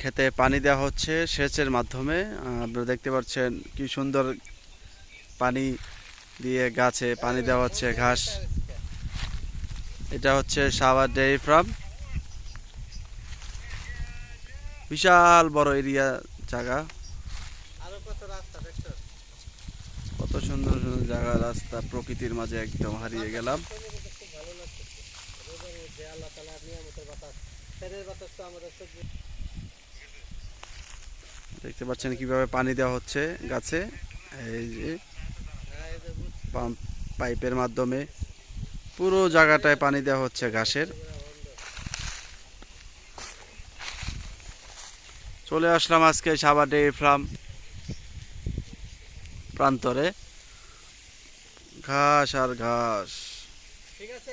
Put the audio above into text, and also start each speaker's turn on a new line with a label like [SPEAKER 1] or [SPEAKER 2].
[SPEAKER 1] খেতে পানি দেওয়া হচ্ছে সেচের মাধ্যমে। আপনারা দেখতে পাচ্ছেন কি সুন্দর পানি দিয়ে গাছে পানি দেওয়া হচ্ছে ঘাস। এটা হচ্ছে সাভার ডেয়ারি ফার্ম। বিশাল বড় এরিয়া জায়গা।
[SPEAKER 2] কত
[SPEAKER 1] সুন্দর সুন্দর জায়গা, রাস্তা প্রকৃতির মাঝে একদম হারিয়ে গেলাম।
[SPEAKER 2] বাতাস বাতাস তো আমাদের
[SPEAKER 1] দেখতে পাচ্ছেন কীভাবে পানি দেওয়া হচ্ছে গাছে। এই যে পাম্প, পাইপের মাধ্যমে পুরো জায়গাটায় পানি দেওয়া হচ্ছে ঘাসের। চলে আসলাম আজকে সাবা ডেয়ারি ফার্ম প্রান্তরে। ঘাস আর ঘাস। ঠিক আছে